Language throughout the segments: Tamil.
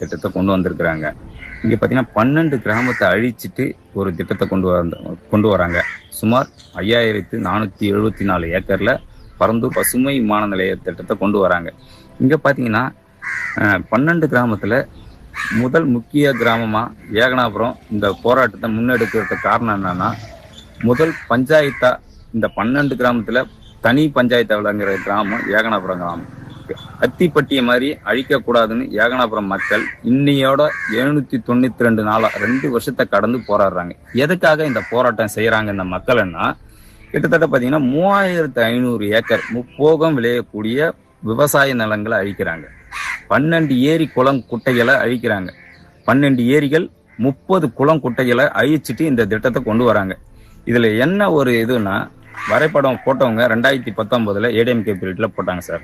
திட்டத்தை கொண்டு வந்திருக்கிறாங்க. இங்க பாத்தீங்கன்னா பன்னெண்டு கிராமத்தை அழிச்சிட்டு ஒரு திட்டத்தை கொண்டு வந்த கொண்டு வராங்க. சுமார் ஐயாயிரத்து நானூத்தி எழுபத்தி நாலு ஏக்கர்ல பரந்தூர் பசுமை விமான நிலைய திட்டத்தை கொண்டு வராங்க. இங்க பாத்தீங்கன்னா பன்னெண்டு கிராமத்துல முதல் முக்கிய கிராமமா ஏகனாபுரம் இந்த போராட்டத்தை முன்னெடுக்கிறதுக்கு காரணம் என்னன்னா முதல் பஞ்சாயத்தா இந்த பன்னெண்டு கிராமத்துல தனி பஞ்சாயத்து விளங்குற கிராமம் ஏகனாபுரம் கிராமம். அத்திப்பட்டியை மாதிரி அழிக்க கூடாதுன்னு ஏகனாபுரம் மக்கள் இன்னையோட எழுநூத்தி தொண்ணூத்தி ரெண்டு நாளா ரெண்டு வருஷத்தை கடந்து போராடுறாங்க. எதுக்காக இந்த போராட்டம் செய்யறாங்க இந்த மக்கள்னா கிட்டத்தட்ட பாத்தீங்கன்னா மூவாயிரத்து ஐநூறு ஏக்கர் முப்போகம் விளையக்கூடிய விவசாய நிலங்களை அழிக்கிறாங்க. பன்னெண்டு ஏரி குளம் குட்டைகளை அழிக்கிறாங்க. பன்னெண்டு ஏரிகள் முப்பது குளம் குட்டைகளை அழிச்சிட்டு இந்த திட்டத்தை கொண்டு வராங்க. இதுல என்ன ஒரு இதுன்னா வரைபடம் போட்டவங்க ரெண்டாயிரத்தி பத்தொன்பதுல ஏடிஎம்கே பீரியட்ல போட்டாங்க சார்.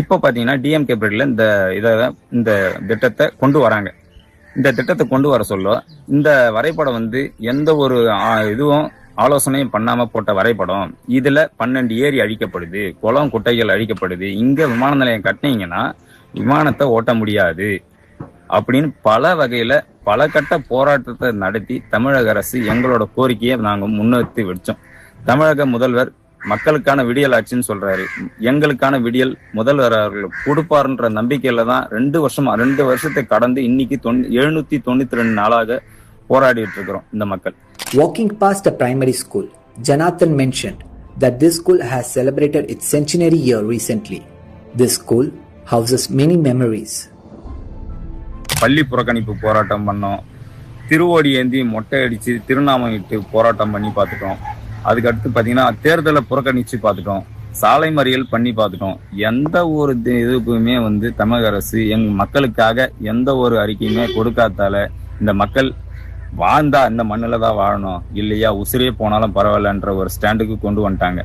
இப்போ பார்த்தீங்கன்னா டிஎம்கே பீரியட்ல இந்த இதை இந்த திட்டத்தை கொண்டு வராங்க. இந்த திட்டத்தை கொண்டு வர சொல்ல இந்த வரைபடம் வந்து எந்த ஒரு இதுவும் ஆலோசனையும் பண்ணாம போட்ட வரைபடம் இதுல பன்னெண்டு ஏரி அழிக்கப்படுது குளம் குட்டைகள் அழிக்கப்படுது இங்க விமான நிலையம் கட்டினீங்கன்னா விமானத்தை ஓட்ட முடியாது. அப்படின்னு பல வகையில பல கட்ட போராட்டத்தை நடத்தி தமிழக அரசு எங்களோட கோரிக்கையை நாங்கள் முன்னிறுத்தி வச்சோம். தமிழக முதல்வர் மக்களுக்கான விடியல் ஆட்சின்னு சொல்றாரு எங்களுக்கான விடியல் முதல்வர் அவர்கள் கொடுப்பாருன்ற நம்பிக்கையில தான் ரெண்டு வருஷமா ரெண்டு வருஷத்தை கடந்து இன்னைக்கு தொண்ணூ எழுநூத்தி தொண்ணூத்தி ரெண்டு நாளாக போராடிட்டு இருக்கிறோம் இந்த மக்கள் Walking past a primary school, Janathan mentioned that this school has celebrated its centenary year recently. This school houses many memories. பள்ளி புறக்கணிப்பு போராட்டம் பண்ணோம் திருவோடி ஏந்தி மொட்டை அடிச்சு திருநாமம் இட்டு போராட்டம் பண்ணி பார்த்துட்டோம் அதுக்கு அடுத்து தேர்தலை புறக்கணிச்சு பார்த்துட்டோம். சாலை மறியல் பண்ணி பார்த்துட்டோம். எந்த ஒரு இதுக்குமே வந்து தமிழக அரசு எங் மக்களுக்காக எந்த ஒரு அறிக்கையுமே கொடுக்காதால இந்த மக்கள் வாழ்ந்தா இந்த மண்ணில் தான் வாழணும். இல்லையா உசிரே போனாலும் பரவாயில்லன்ற ஒரு ஸ்டாண்டுக்கு கொண்டு வந்துட்டாங்க.